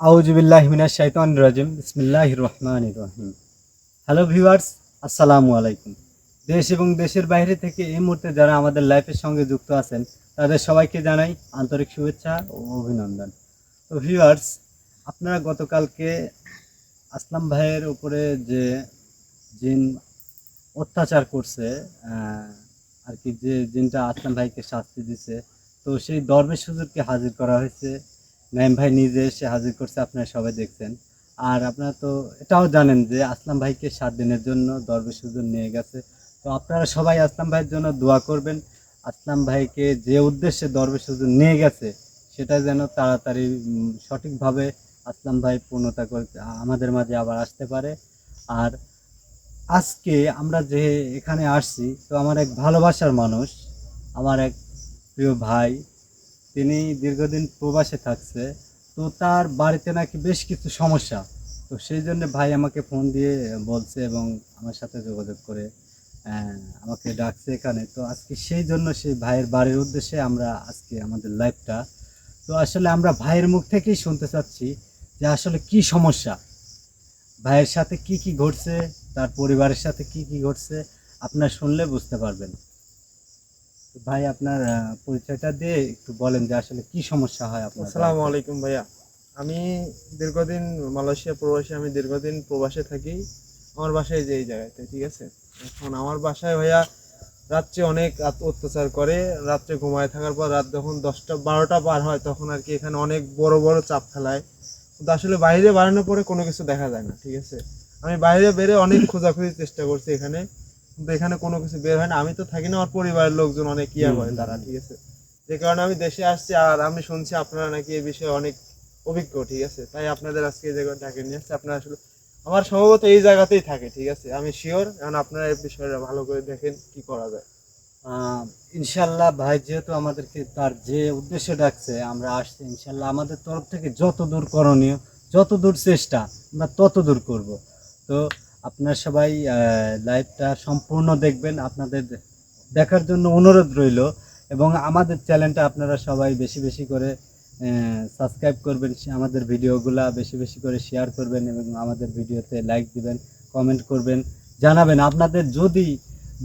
আউজুবিল্লাহমিনা রাজিম। বিসমিল্লাহ রহমান রহিম। হ্যালো ভিউয়ার্স আসসালামু আলাইকুম। দেশ এবং দেশের বাইরে থেকে এই মুহূর্তে যারা আমাদের লাইফের সঙ্গে যুক্ত আছেন, তাদের সবাইকে জানাই আন্তরিক শুভেচ্ছা ও অভিনন্দন। তো ভিউয়ার্স আপনারা গতকালকে আসলাম ভাইয়ের উপরে যে জিন অত্যাচার করছে আর কি যে জিনটা আসলাম ভাইকে শাস্তি দিছে, তো সেই দরবেশ হুজুরকে হাজির করা হয়েছে। নাইম ভাই নিজে এসে হাজির করছে, আপনারা সবাই দেখছেন। আর আপনারা তো এটাও জানেন যে আসলাম ভাইকে সাত দিনের জন্য দরবেশ হুজুর নিয়ে গেছে। তো আপনারা সবাই আসলাম ভাইয়ের জন্য দোয়া করবেন। আসলাম ভাইকে যে উদ্দেশ্যে দরবেশ হুজুর নিয়ে গেছে, সেটা যেন তাড়াতাড়ি সঠিকভাবে আসলাম ভাই পূর্ণতা করে আমাদের মাঝে আবার আসতে পারে। আর আজকে আমরা যে এখানে আসছি, তো আমার এক ভালোবাসার মানুষ, আমার এক প্রিয় ভাই তিনি দীর্ঘদিন প্রবাসে থাকছে, তো তার বাড়িতে নাকি বেশ কিছু সমস্যা। তো সেই জন্য ভাই আমাকে ফোন দিয়ে বলছে এবং আমার সাথে যোগাযোগ করে আমাকে ডাকছে এখানে। তো আজকে সেই জন্য সেই ভাইয়ের বাড়ির উদ্দেশ্যে আমরা আজকে আমাদের লাইফটা তো আসলে আমরা ভাইয়ের মুখ থেকেই শুনতে চাচ্ছি যে আসলে কি সমস্যা? ভাইয়ের সাথে কি কি ঘটছে? তার পরিবারের সাথে কি কি ঘটছে? আপনার শুনলে বুঝতে পারবেন। ভাই, আপনার পরিচয়টা দিয়ে একটু বলেন যে আসলে কি সমস্যা হয় আপনার আসসালামু আলাইকুম ভাইয়া। আমি দীর্ঘদিন মালয়েশিয়া প্রবাসী, আমি দীর্ঘদিন প্রবাসে থাকি। আমার বাসায় যে এই জায়গাতে, ঠিক আছে? এখন আমার বাসায় ভাইয়া রাত্রে অনেক অত্যাচার করে। রাত্রে ঘুমায় থাকার পর রাত যখন দশটা, বারোটা পার হয়, তখন আর কি এখানে অনেক বড় বড় চাপ ফেলায়। কিন্তু আসলে বাইরে বাড়ানোর পরে কোনো কিছু দেখা যায় না, ঠিক আছে? আমি বাইরে বেরে অনেক খোঁজাখুঁজির চেষ্টা করছি এখানে। কিন্তু এখানে কোনো কিছু বের হয় না। আমি তো থাকি না আমার পরিবারের লোকজন অনেক ইয়া করে তারা ঠিক আছে? যে কারণে আমি দেশে আসছি আর আমি শুনছি আপনারা নাকি এই বিষয়ে অনেক অভিজ্ঞ ঠিক আছে? তাই আপনাদের আজকে এই জায়গায় ডাকে নিয়ে আসছে আপনারা আসলে আমার সম্ভবত এই জায়গাতেই থাকে ঠিক আছে? আমি শিওর এখন আপনারা এই বিষয়টা ভালো করে দেখেন কি করা যায়। আহ, ইনশাল্লাহ ভাই যেহেতু আমাদেরকে তার যে উদ্দেশ্যে ডাকছে আমরা আসছি ইনশাল্লাহ আমাদের তরফ থেকে যত দূর করণীয় যত দূর চেষ্টা আমরা তত দূর করব। তো আপনারা সবাই লাইভটা সম্পূর্ণ দেখবেন। আপনাদের দেখার জন্য অনুরোধ রইল এবং আমাদের চ্যানেলটা আপনারা সবাই বেশি বেশি করে সাবস্ক্রাইব করবেন, আমাদের ভিডিওগুলা বেশি বেশি করে শেয়ার করবেন এবং আমাদের ভিডিওতে লাইক দিবেন কমেন্ট করবেন, জানাবেন। আপনাদের যদি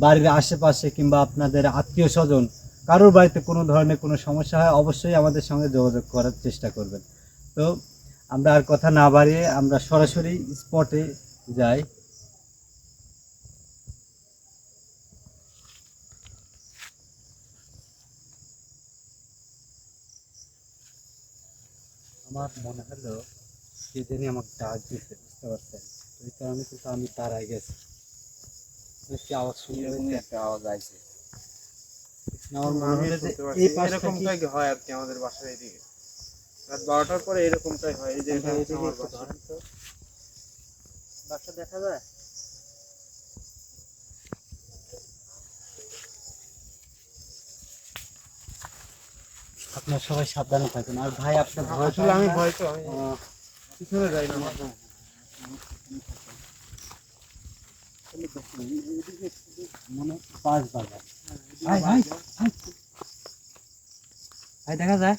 বাড়ির আশেপাশে কিংবা আপনাদের আত্মীয় স্বজন কারোর বাড়িতে কোনো ধরনের কোনো সমস্যা হয়, অবশ্যই আমাদের সঙ্গে যোগাযোগ করার চেষ্টা করবেন। তো আমরা আর কথা না বাড়িয়ে আমরা সরাসরি স্পটে যাই। আমার মনে হলো সে জানি আমাকে ডাক দিয়েছে বুঝতে পারছেন? ওই এই কারণে কিন্তু আমি তারাই গেছি। একটি আওয়াজ শুনে একটা আওয়াজ আইছে। আমার মনে হলো যে এই এরকমটাই হয় আর কি আমাদের বাসার রাত বারোটার পরে এরকমটাই হয়। এই যে আমার। বাসা দেখা যায়? আপনার সবাই সাবধানে থাকুন। আর ভাই আপনার ভয় আসলে আমি ভয় তো আমি পিছনে যাই না। মনে হয় ভাই ভাই ভাই। ভাই দেখা যায়?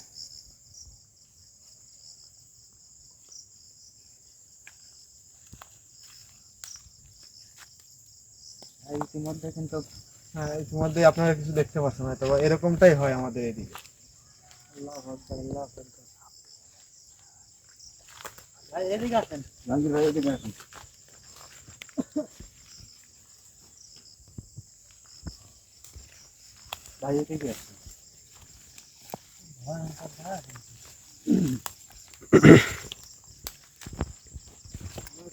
ভাই ইতিমধ্যে কিন্তু হ্যাঁ ইতিমধ্যে আপনারা কিছু দেখতে পাচ্ছেন হয়তো এরকমটাই হয় আমাদের এদিকে আল্লাহ আকবার, আল্লাহ আকবার। ভাই এদিকে আসেন জাহাঙ্গীর ভাই এদিকে আসুন ভাই এদিকে আসেন ভয়ঙ্কর ভাই।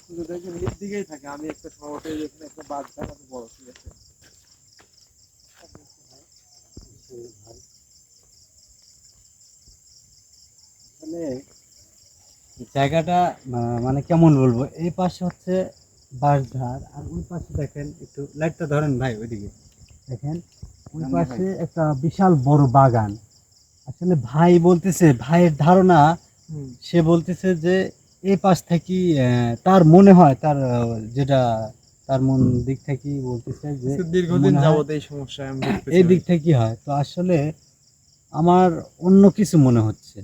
শুধু দেখবেন এর দিকেই থাকে আমি একটা শহরে এখানে একটা বাদ দেখাতে বড় ঠিক আছে আসলে জায়গাটা মানে কেমন বলব? এই পাশে হচ্ছে বাঁশঝাড় আর ওই পাশে দেখেন একটু লাইটটা ধরেন ভাই ওইদিকে। দেখেন ওই পাশে একটা বিশাল বড় বাগান। আসলে ভাই বলতেছে ভাইয়ের ধারণা সে বলতেছে যে এই পাশ থেকে তার মনে হয় তার যেটা তার মন দিক থেকে বলতেছে যে দীর্ঘদিন মনে হয় যাবত এই ভুগতেছি এই দিক থেকে হয়। তো আসলে আমার অন্য কিছু মনে হচ্ছে।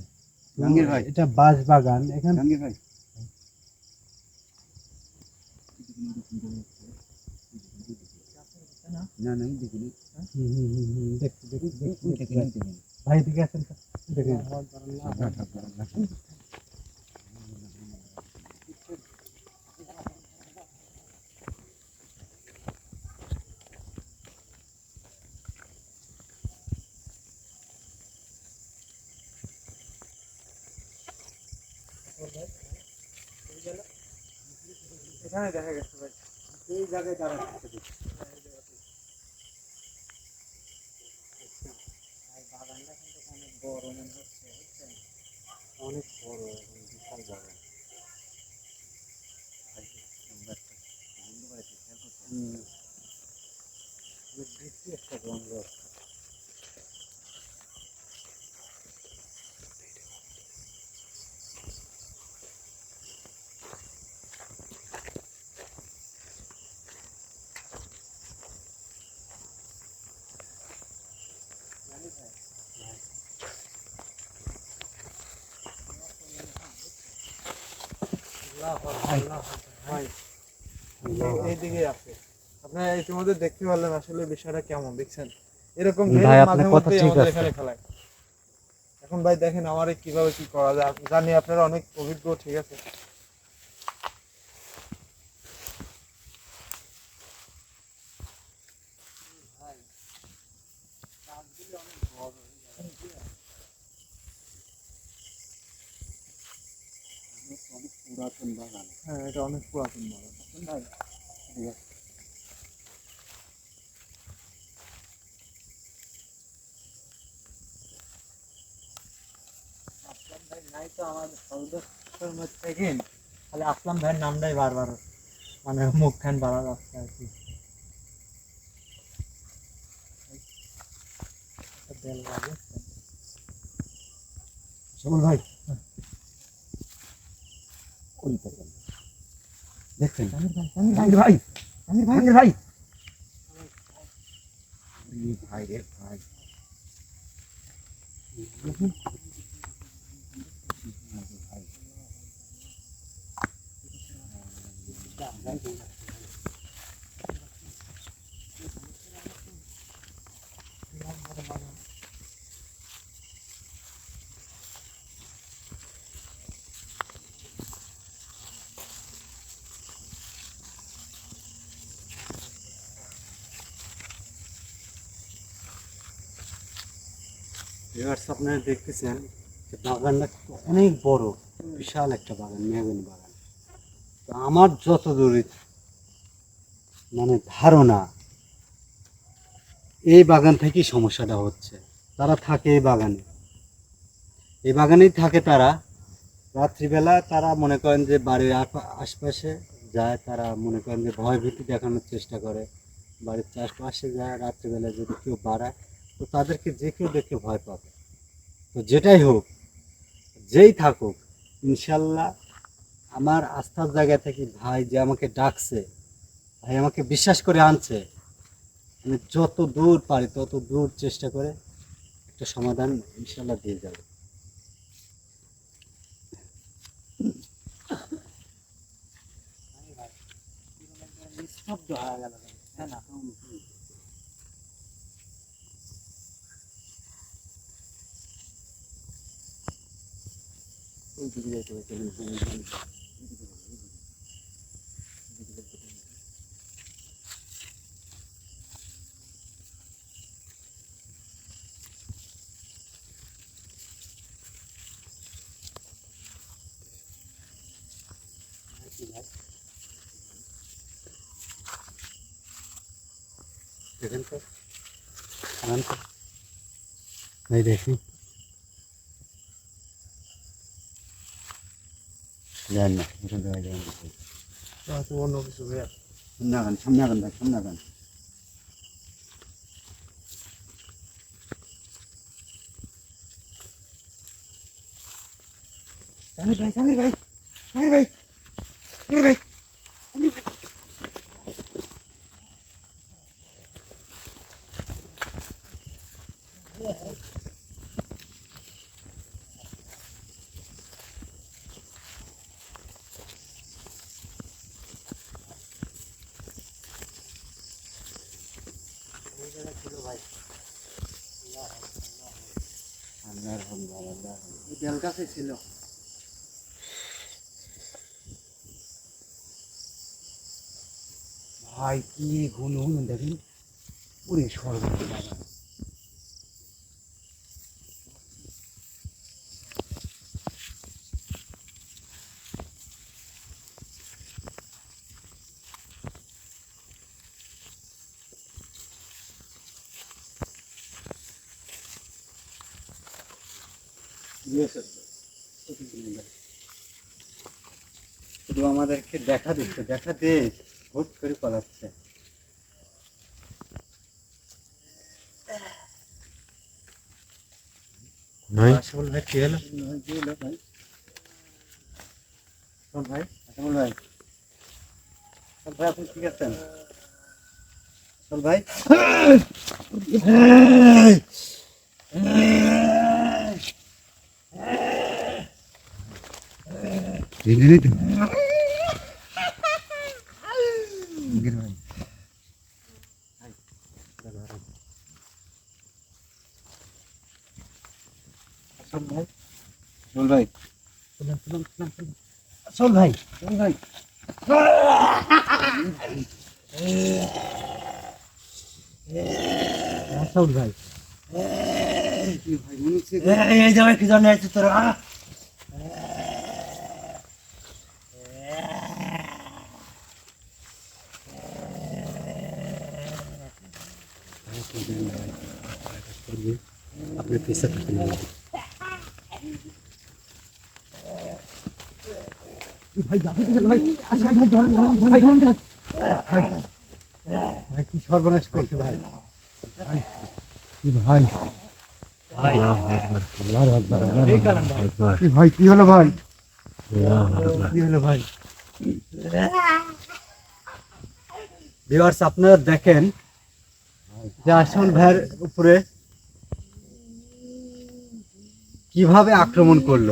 জাহাঙ্গীর ভাই। এটা বাঁশ বাগান এখানে জাহাঙ্গীর ভাই না না দেখিনি হুম, হুম, হুম, হুম, দেখছি দেখছি দেখছি, দেখছি ভাই দিকে আছেন তো দেখেন এখানে দেখা গেছে ভাই এই জায়গায় তারা থাকে দেখছি। অনেক বড় এবং বিশাল বাগান হুম। অনেক বেশি একটা গন্ধ আছে। এইদিকে আছে। আপনারা ইতিমধ্যে দেখতে পারলেন আসলে বিষয়টা কেমন দেখছেন? এরকম মাঝে মধ্যে আমাদের এখানে খেলায় এখন ভাই দেখেন আমার কীভাবে কি করা যায়। জানি আপনারা অনেক অভিজ্ঞ ঠিক আছে? এটা অনেক পুরাতন বাগান ভাই আসলাম ভাই নাই তো আমাদের সদস্যের মধ্যে থেকে খালি আসলাম ভাইয়ের নামটাই বারবার মানে মুখ খান বাড়া যাচ্ছে আর কি একটা বেল লাগে শ্যামল ভাই ওই দেখেন দেখছেন? ভাই ভাই। ভাই! ভাই। রে ভাই! ভিউয়ার্স আপনারা দেখতেছেন যে বাগানটা অনেক বড়, বিশাল একটা বাগান, মেহগনি বাগান। তো আমার যত দূর মানে ধারণা, এই বাগান থেকেই সমস্যাটা হচ্ছে। তারা থাকে এই বাগানে। এই বাগানেই থাকে তারা। রাত্রিবেলা তারা মনে করেন যে বাড়ির আশপাশে যায়, তারা মনে করেন যে ভয় ভীতি দেখানোর চেষ্টা করে। বাড়ির চারপাশে যায়, রাত্রিবেলা যদি কেউ বাড়ায়, তো তাদেরকে যে কেউ দেখে ভয় পাবে। তো যেটাই হোক, যেই থাকুক, ইনশাল্লাহ আমার আস্থার জায়গা থেকে ভাই যে আমাকে ডাকছে, ভাই আমাকে বিশ্বাস করে আনছে, আমি যত দূর পারি, তত দূর চেষ্টা করে একটা সমাধান ইনশাল্লাহ দিয়ে যাবে। হয়ে গেল তাই না দেখেন তো আনান তো এই দেখি জান না এটা দেওয়া যাবে না হয়তো অন্য কিছু ভাইয়া সামনে আগান সামনে আগান ভাই সামনে আগান জাহাঙ্গীর ভাই জাহাঙ্গীর ভাই জাহাঙ্গীর ভাই জাহাঙ্গীর ভাই বেল ছিল। ভাই কি ঘুম দেখেন? ওরে সর্বনাশ। শুধু আমাদেরকে দেখা দিচ্ছে দেখা দে হুট করে পালাচ্ছে। ভাই? কি হলো কি হলো ভাই? ভাই? আশাফুল ভাই। ভাই আপনি ঠিক আছেন? ভাই! গির ভাই শোন ভাই শোন ভাই শোন ভাই মনে এই জায়গায় কি জানে তোরা আপনি পেশা থাকেন ভাই আচ্ছা ভাই কি সর্বনাশ করছে ভাই? ভাই ভাই? কি ভাই কি হলো ভাই? কি হলো ভাই? ভিউয়ার্স আপনারা দেখেন যে আসল ভাইয়ের উপরে কীভাবে আক্রমণ করল?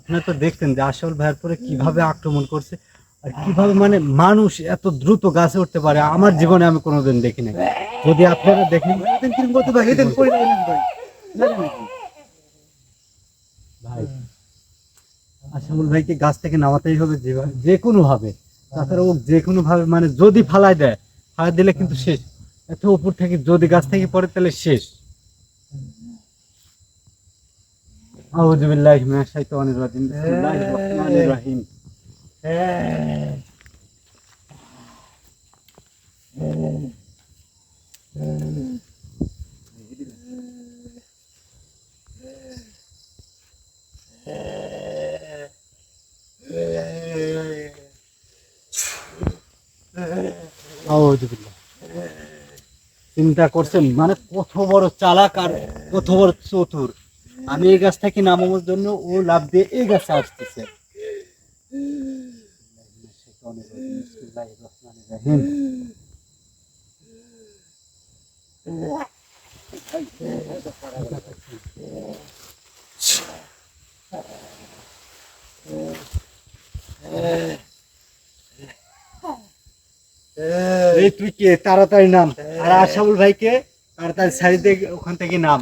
আপনারা তো দেখছেন যে আসল ভাইয়ের উপরে কীভাবে আক্রমণ করছে আর কীভাবে মানে মানুষ এত দ্রুত গাছে উঠতে পারে, আমার জীবনে আমি কোনোদিন দেখি নাই। যদি আপনারা দেখেন ভাই আশামুল ভাইকে গাছ থেকে নামাতেই হবে যে কোনো ভাবে। তাছাড়া ও যে কোনো ভাবে মানে যদি ফালাই দেয়, ফালাই দিলে কিন্তু শেষ। এত উপর থেকে যদি গাছ থেকে পড়ে, তাহলে শেষ। আউযু বিল্লাহি মিনাশ শাইতানির রাজিম, বিসমিল্লাহির রহমানির রহিম। চিন্তা করছেন মানে কত বড় চালাক আর কত বড় চতুর। আমি এই গাছ থেকে নামানোর জন্য ও লাভ দিয়ে এই গাছে আসতেছে। এই তুই কে? তাড়াতাড়ি নাম। আর আশাবুল ভাইকে তাড়াতাড়ি ছাড়ি দিয়ে ওখান থেকে নাম।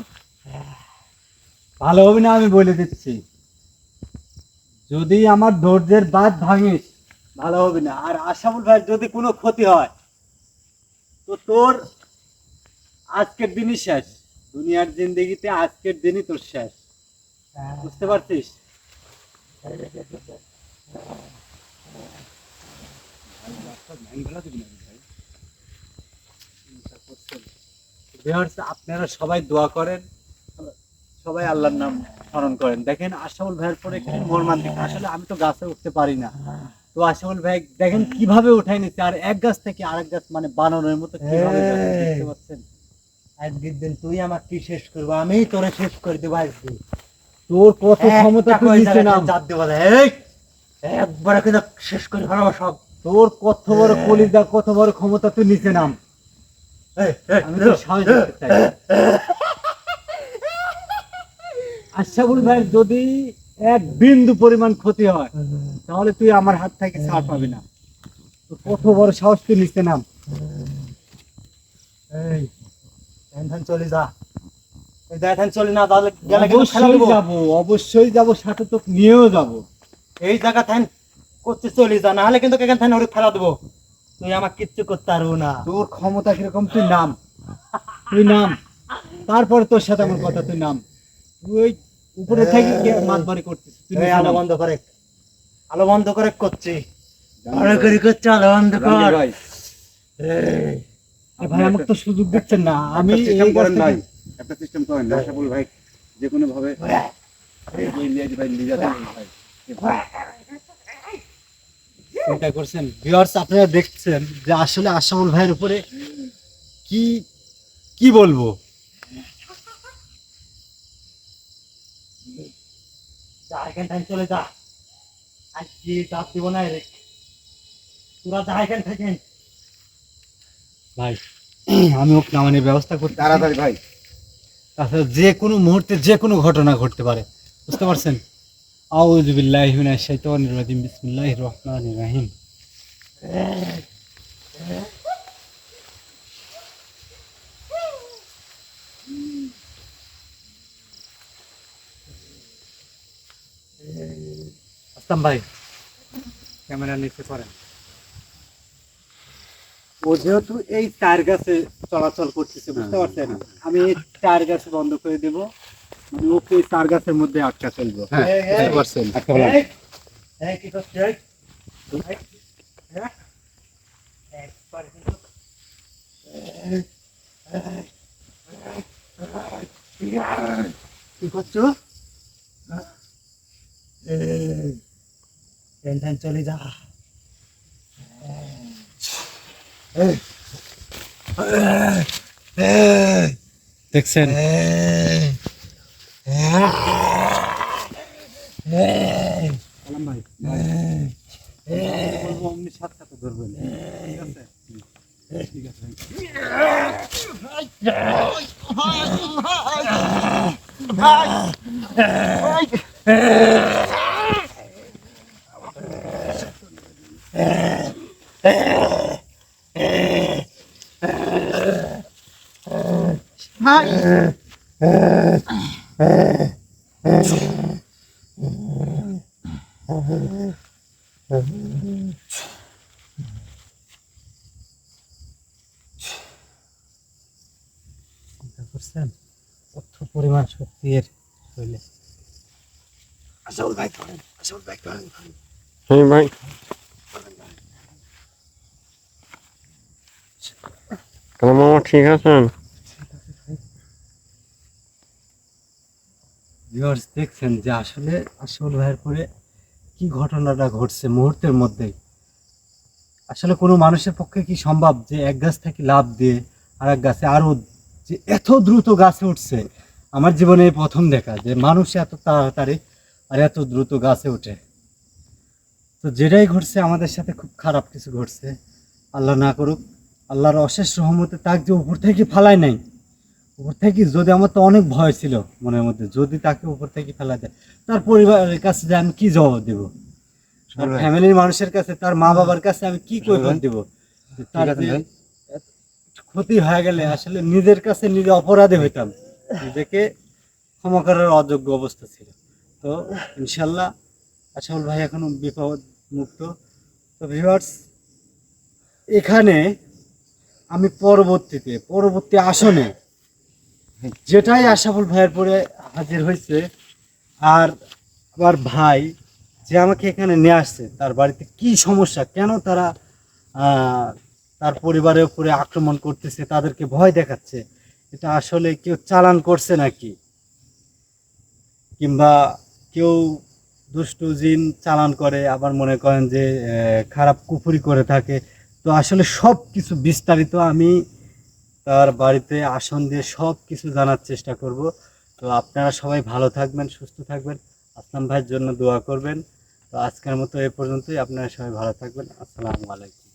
ভালো হবে না আমি বলে দিচ্ছি। যদি আমার ধৈর্যের বাদ ভাঙিস ভালো হবে না। আর আশাবুল ভাই যদি কোনো ক্ষতি হয় তো তোর আজকের দিনই শেষ। দুনিয়ার জিন্দগিতে আজকের দিনই তোর শেষ। বুঝতে পারছিস? আপনারা সবাই দোয়া করেন। সবাই আল্লাহর নাম স্মরণ করেন। দেখেন আশাউল ভাইয়ের পরে কি মর্মান্তিক। আসলে আমি তো গাছে উঠতে পারি না। তো আশাউল ভাই দেখেন কীভাবে উঠাই নিচ্ছে আর এক গাছ থেকে আরেক গাছ মানে বানানোর মতো কীভাবে দেখতে পাচ্ছেন? আজকের দিন তুই আমার কি শেষ করব? আমি তোরে শেষ করে দেবো আজকে। তোর কত ক্ষমতা তুই নিচে নাম। চাপ দেবো একবারে কিন্তু শেষ করে ফেলাবো সব। তোর কত বড় কলিজা কত বড় ক্ষমতা তুই নিচে নাম। আমি তো চাই। আশাবুল ভাই যদি এক বিন্দু পরিমাণ ক্ষতি হয় তাহলে তুই আমার হাত থেকে ছাড় পাবি না। কত বড় সাহস তুই নিচে নাম। এই চলে যা। না তাহলে অবশ্যই যাব অবশ্যই যাব সাথে তো নিয়েও যাব। এই জায়গা থান করতে চলে যা না হলে কিন্তু এখান থান ওরে ফেলা দেবো। তুই আমার কিচ্ছু করতে পারব না। তোর ক্ষমতা কীরকম তুই নাম। তুই নাম। তারপরে তোর সাথে আমার কথা তুই নাম। তুই উপরে থেকে মাত বাড়ি করছিস তুই আলো বন্ধ করে। আলো বন্ধ করে করছি। আলো করে করছি আলো বন্ধ কর। এই, ভাই আমাকে তো সুযোগ দিচ্ছেন না। আমি সিস্টেম করেন ভাই। একটা সিস্টেম করেন ভাই যে কোনো ভাবে ওই লিয়াজ ভাই। লিয়ে ভাই চিন্তা করছেন। ভিউয়ার্স আপনারা দেখছেন যে আসলে আশামুল ভাইয়ের উপরে কি কি বলব? যা এখান থেকে চলে যা। আজকে চাপ দিব না রে তোরা যা এখান থেকে। ভাই আমি ওকে নামানোর ব্যবস্থা করতে তাড়াতাড়ি ভাই। তাছাড়া যে কোনো মুহূর্তে যে কোনো ঘটনা ঘটতে পারে। বুঝতে পারছেন? আউযু বিল্লাহি মিনাশ শাইতানির রাজিম। বিসমিল্লাহির রহমানির রহিম। আসলাম ভাই ক্যামেরা নিচে করেন ও যেহেতু এই চার গাছে চলাচল করতেছে বুঝতে পারছেন আমি এই চার গাছে বন্ধ করে দেব মানে ওকে এই চার গাছের মধ্যে আটকা ফেলব হ্যাঁ বুঝতে পারছেন আচ্ছা হ্যাঁ? কি করছ টেনশন চলে যা দেখছেন ভাই অমনি সাথে ধরবেন ঠিক আছে ঠিক আছে ভাই। চিন্তা করছেন কত পরিমাণ শক্তি এর শরীরে আসল ভাই করেন আসল ভাই করেন হ্যাঁ ভাই মামা ঠিক আছেন ভিউয়ার্স দেখছেন যে আসলে আসল ভাইয়ের পরে কি ঘটনাটা ঘটছে মুহূর্তের মধ্যেই। আসলে কোনো মানুষের পক্ষে কি সম্ভব যে এক গাছ থেকে লাভ দিয়ে আর এক গাছে আরও যে এত দ্রুত গাছে উঠছে? আমার জীবনে প্রথম দেখা যে মানুষ এত তাড়াতাড়ি আর এত দ্রুত গাছে ওঠে তো যেটাই ঘটছে আমাদের সাথে খুব খারাপ কিছু ঘটছে। আল্লাহ না করুক আল্লাহর অশেষ রহমতে তাক যে উপর থেকে ফালায় নাই। উপর থেকে যদি আমার তো অনেক ভয় ছিল মনের মধ্যে যদি তাকে উপর থেকে ফেলা দেয় তার পরিবারের কাছে যে আমি কি জবাব দেব? তার ফ্যামিলির মানুষের কাছে তার মা বাবার কাছে আমি কি কৈফত দেব? তার ক্ষতি হয়ে গেলে আসলে নিজের কাছে নিজে অপরাধী হইতাম। নিজেকে ক্ষমা করার অযোগ্য অবস্থা ছিল। তো ইনশাল্লাহ আসল ভাই এখনও বিপদ মুক্ত। তো ভিউয়ার্স, এখানে আমি পরবর্তীতে, পরবর্তী আসনে যেটাই আশাফুল ভাইয়ের পরে হাজির হয়েছে, আর আমার ভাই যে আমাকে এখানে নিয়ে আসছে, তার বাড়িতে কি সমস্যা, কেন তারা তার পরিবারের উপরে আক্রমণ করতেছে, তাদেরকে ভয় দেখাচ্ছে, এটা আসলে কেউ চালান করছে নাকি? কিংবা কেউ দুষ্টু জিন চালান করে, আবার মনে করেন যে খারাপ কুপুরি করে থাকে। তো আসলে সব কিছু বিস্তারিত আমি তার বাড়িতে আসন দিয়ে সব কিছু জানার চেষ্টা করব। তো আপনারা সবাই ভালো থাকবেন, সুস্থ থাকবেন। আসলাম ভাইয়ের জন্য দোয়া করবেন। তো আজকের মতো এ পর্যন্তই। আপনারা সবাই ভালো থাকবেন। আসসালামু আলাইকুম।